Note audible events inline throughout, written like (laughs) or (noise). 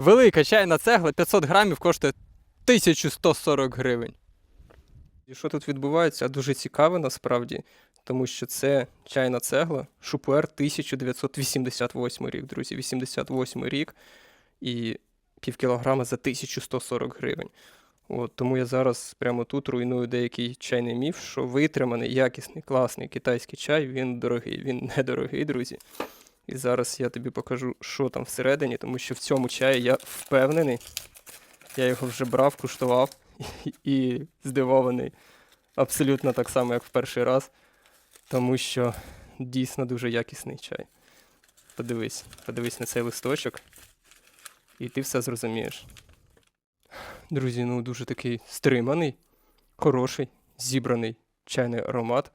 Велика чайна цегла 500 грамів коштує 1140 гривень. І що тут відбувається? Дуже цікаве насправді, тому що це чайна цегла, Шупуер 1988 рік, друзі, 88 рік і пів кілограма за 1140 гривень. От, тому я зараз прямо тут руйную деякий чайний міф, що витриманий, якісний, класний китайський чай, він дорогий. Він недорогий, друзі. І зараз я тобі покажу, що там всередині, тому що в цьому чаї я впевнений. Я його вже брав, куштував (laughs) і, здивований абсолютно так само, як в перший раз, тому що дійсно дуже якісний чай. Подивись, подивись на цей листочок, і ти все зрозумієш. Друзі, ну дуже такий стриманий, хороший, зібраний чайний аромат.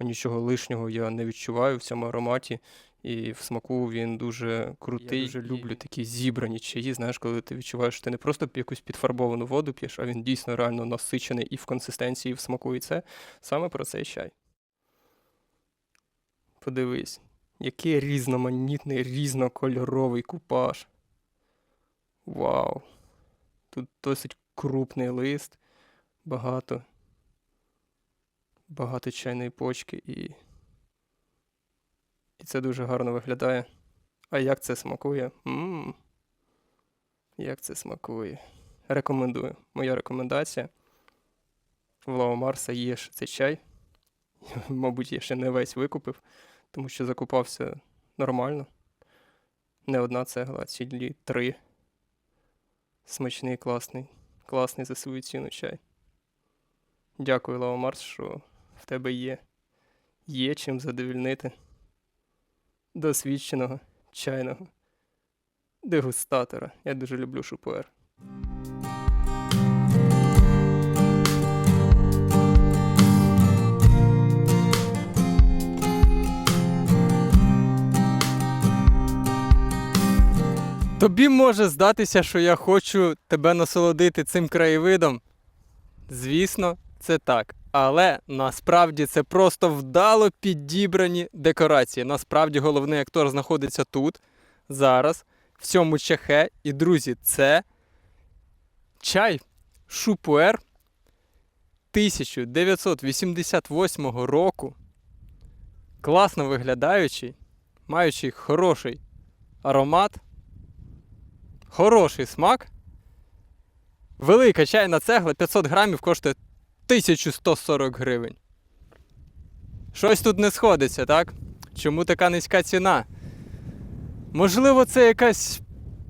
Нічого лишнього я не відчуваю в цьому ароматі. І в смаку він дуже крутий. Я дуже люблю такі зібрані чаї. Знаєш, коли ти відчуваєш, що ти не просто якусь підфарбовану воду п'єш, а він дійсно реально насичений і в консистенції, і в смаку. І це саме про цей чай. Подивись, який різноманітний, різнокольоровий купаж. Вау! Тут досить крупний лист, багато, багато чайної почки і. І це дуже гарно виглядає. А як це смакує? Мм. Як це смакує? Рекомендую. Моя рекомендація. В Лао Марса є цей чай. (laughs) Мабуть, я ще не весь викупив, тому що закупався нормально. Не одна цегла, а цілі три. Смачний, класний, класний за свою ціну чай. Дякую, Лао Марс, що в тебе є. Є чим задовільнити досвідченого чайного дегустатора. Я дуже люблю шупуер. Тобі може здатися, що я хочу тебе насолодити цим краєвидом. Звісно, це так. Але насправді це просто вдало підібрані декорації. Насправді головний актор знаходиться тут, зараз, в цьому чахе. І, друзі, це чай Шупуер 1988 року. Класно виглядаючий, маючий хороший аромат, хороший смак. Велика чайна цегла 500 грамів коштує 1140 гривень. Щось тут не сходиться, так? Чому така низька ціна? Можливо, це якась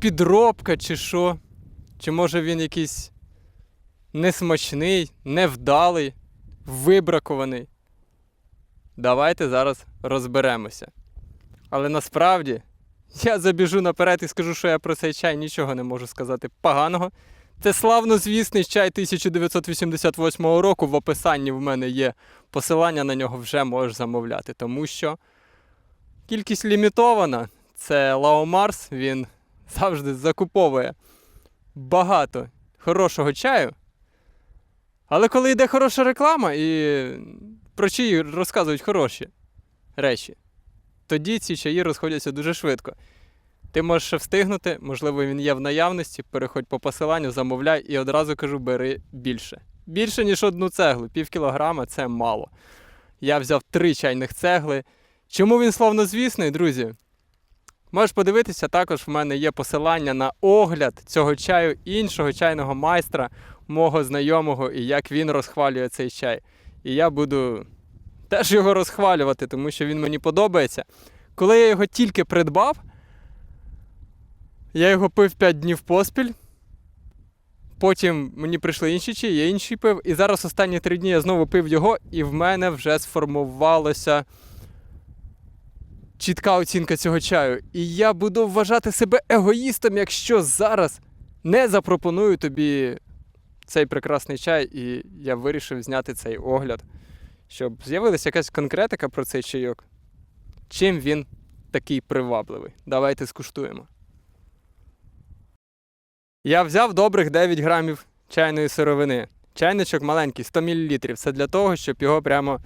підробка чи що? Чи може він якийсь несмачний, невдалий, вибракований? Давайте зараз розберемося. Але насправді я забіжу наперед і скажу, що я про цей чай нічого не можу сказати поганого. Це славнозвісний чай 1988 року. В описанні в мене є посилання на нього вже можеш замовляти, тому що кількість лімітована. Це Лао Марс, він завжди закуповує багато хорошого чаю. Але коли йде хороша реклама і про чаї розказують хороші речі, тоді ці чаї розходяться дуже швидко. Ти можеш ще встигнути, можливо, він є в наявності. Переходь по посиланню, замовляй і одразу кажу, бери більше. Більше, ніж одну цеглу. Пів кілограма це мало. Я взяв три чайних цегли. Чому він славнозвісний, друзі? Можеш подивитися, також в мене є посилання на огляд цього чаю іншого чайного майстра, мого знайомого, і як він розхвалює цей чай. І я буду теж його розхвалювати, тому що він мені подобається. Коли я його тільки придбав, я його пив 5 днів поспіль. Потім мені прийшли інші чаї, я інший пив. І зараз останні три дні я знову пив його, і в мене вже сформувалася чітка оцінка цього чаю. І я буду вважати себе егоїстом, якщо зараз не запропоную тобі цей прекрасний чай, і я вирішив зняти цей огляд, щоб з'явилася якась конкретика про цей чайок. Чим він такий привабливий? Давайте скуштуємо. Я взяв добрих 9 грамів чайної сировини. Чайничок маленький, 100 мл. Це для того, щоб його прямо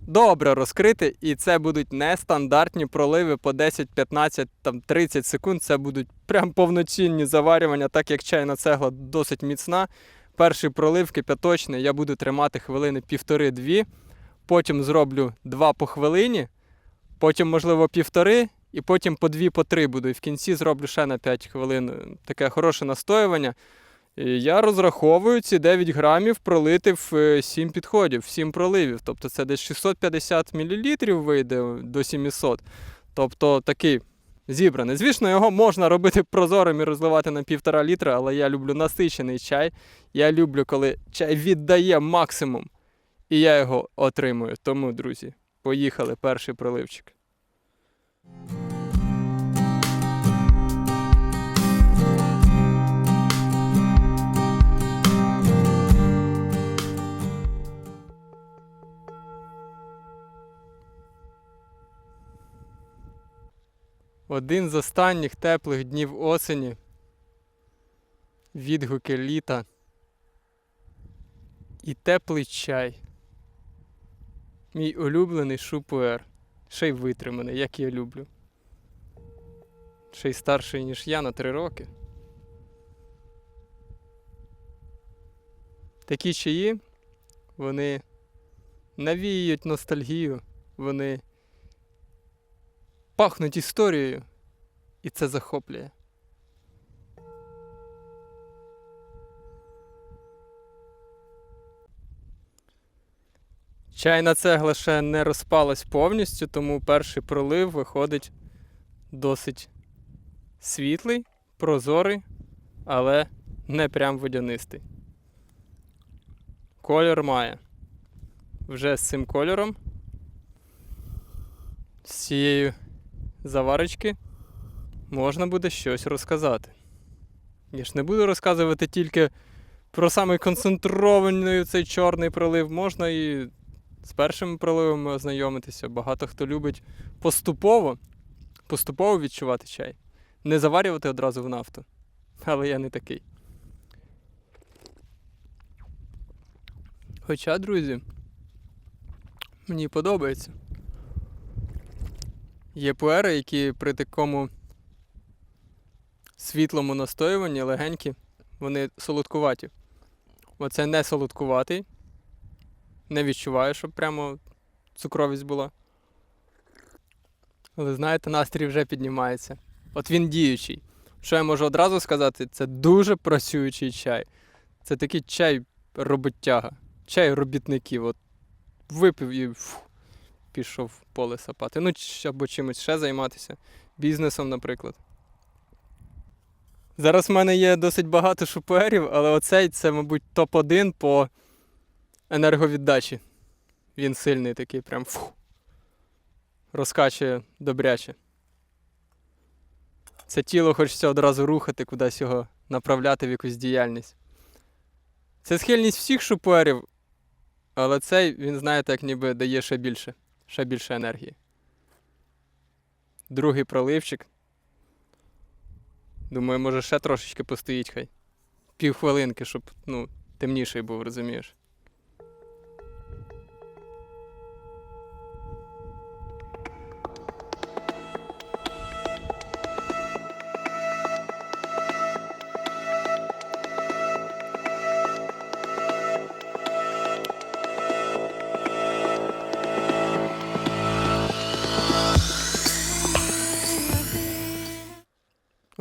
добре розкрити, і це будуть нестандартні проливи по 10, 15, там 30 секунд. Це будуть прям повноцінні заварювання, так як чайна цегла досить міцна. Перший пролив кипяточний я буду тримати хвилини півтори-дві. Потім зроблю два по хвилині, потім, можливо, півтори, і потім по дві, по три буду. І в кінці зроблю ще на 5 хвилин е, таке хороше настоювання. І я розраховую ці 9 грамів пролити в 7 підходів, в 7 проливів. Тобто це десь 650 мл вийде до 700. Тобто такий зібраний. Звісно, його можна робити прозорим і розливати на півтора літра, але я люблю насичений чай. Я люблю, коли чай віддає максимум, і я його отримую. Тому, друзі, поїхали перший проливчик. Один з останніх теплих днів осені. Відгуки літа. І теплий чай. Мій улюблений шупуер. Ще й витриманий, як я люблю. Ще й старший, ніж я на три роки. Такі чаї, вони навіюють ностальгію, вони пахнуть історією, і це захоплює. Чайна цегла ще не розпалась повністю, тому перший пролив виходить досить світлий, прозорий, але не прям водянистий. Кольор має. Вже з цим кольором, з цією заварочки можна буде щось розказати. Я ж не буду розказувати тільки про самий концентрований цей чорний пролив. Можна і з першими проливами ознайомитися. Багато хто любить поступово, поступово відчувати чай. Не заварювати одразу в нафту. Але я не такий. Хоча, друзі, мені подобається. Є пуери, які при такому світлому настоюванні легенькі, вони солодкуваті. Оце не солодкуватий. Не відчуваю, щоб прямо цукровість була. Але знаєте, настрій вже піднімається. От він діючий. Що я можу одразу сказати, це дуже працюючий чай. Це такий чай роботяга, чай робітників. От випив і фу, пішов поле сапати. Ну, або чимось ще займатися. Бізнесом, наприклад. Зараз в мене є досить багато шуперів, але оцей це, мабуть, топ-1 по енерговіддачі. Він сильний такий, прям фу. Розкачує добряче. Це тіло хочеться одразу рухати, кудись його направляти в якусь діяльність. Це схильність всіх шуперів, але цей, він, знаєте, як ніби дає ще більше, ще більше енергії. Другий проливчик. Думаю, може ще трошечки постоїть хай. Півхвилинки, щоб ну, темніший був, розумієш.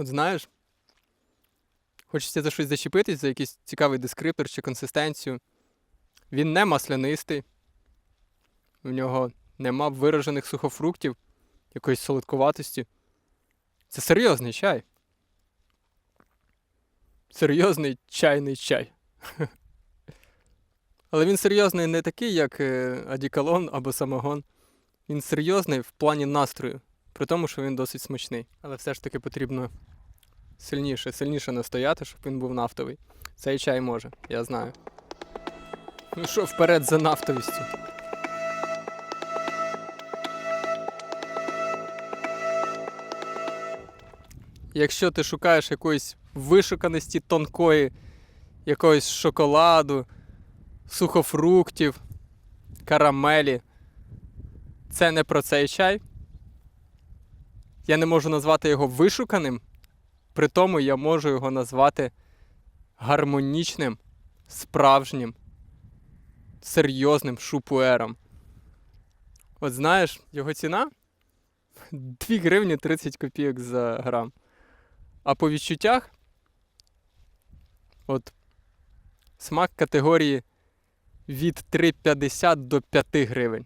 Знаєш, хочеться за щось зачепитись, за якийсь цікавий дескриптор чи консистенцію. Він не маслянистий, в нього нема виражених сухофруктів, якоїсь солодкуватості. Це серйозний чай. Серйозний чайний чай. (laughs) Але він серйозний не такий, як е, адікалон або самогон. Він серйозний в плані настрою, при тому, що він досить смачний. Але все ж таки потрібно сильніше, сильніше настояти, щоб він був нафтовий. Цей чай може, я знаю. Ну що вперед за нафтовістю? Якщо ти шукаєш якоїсь вишуканості тонкої, якогось шоколаду, сухофруктів, карамелі, це не про цей чай. Я не можу назвати його вишуканим, при тому я можу його назвати гармонічним, справжнім, серйозним шупуером. От знаєш, його ціна (laughs) 2 гривні 30 копійок за грам. А по відчуттях, от смак категорії від 3,50 до 5 гривень.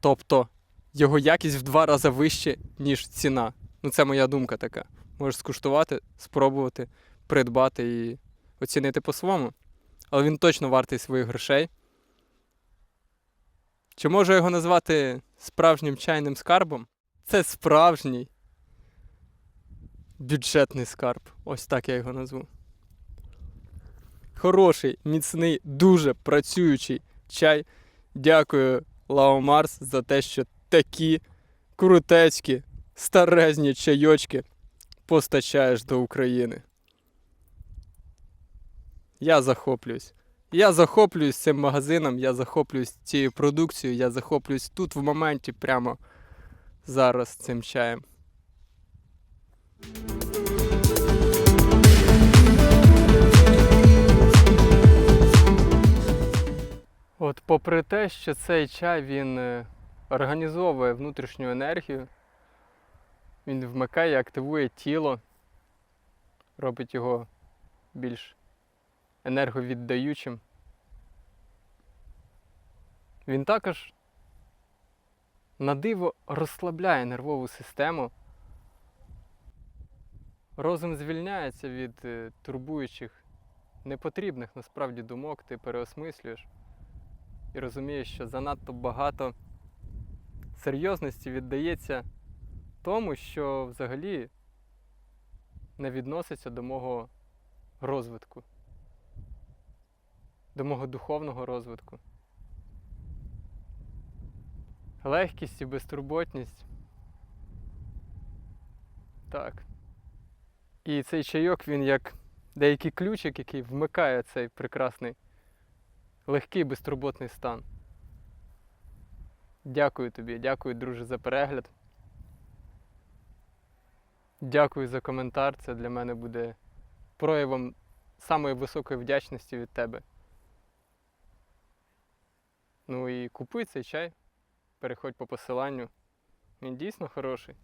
Тобто його якість в два рази вище, ніж ціна. Ну, це моя думка така. Можеш скуштувати, спробувати, придбати і оцінити по-своєму. Але він точно вартий своїх грошей. Чи можу його назвати справжнім чайним скарбом? Це справжній бюджетний скарб. Ось так я його назву. Хороший, міцний, дуже працюючий чай. Дякую, Лао Марс, за те, що такі крутецькі, старезні чайочки постачаєш до України. Я захоплююсь. Я захоплююсь цим магазином, я захоплююсь цією продукцією, я захоплююсь тут в моменті прямо зараз цим чаєм. От попри те, що цей чай він е, організовує внутрішню енергію, він вмикає, активує тіло, робить його більш енерговіддаючим. Він також на диво розслабляє нервову систему. Розум звільняється від е, турбуючих, непотрібних насправді думок, ти переосмислюєш і розумієш, що занадто багато серйозності віддається тому, що взагалі не відноситься до мого розвитку, до мого духовного розвитку. Легкість і безтурботність. Так. І цей чайок, він як деякий ключик, який вмикає цей прекрасний легкий безтурботний стан. Дякую тобі, дякую, друже, за перегляд. Дякую за коментар. Це для мене буде проявом самої високої вдячності від тебе. Ну і купуй цей чай, переходь по посиланню. Він дійсно хороший.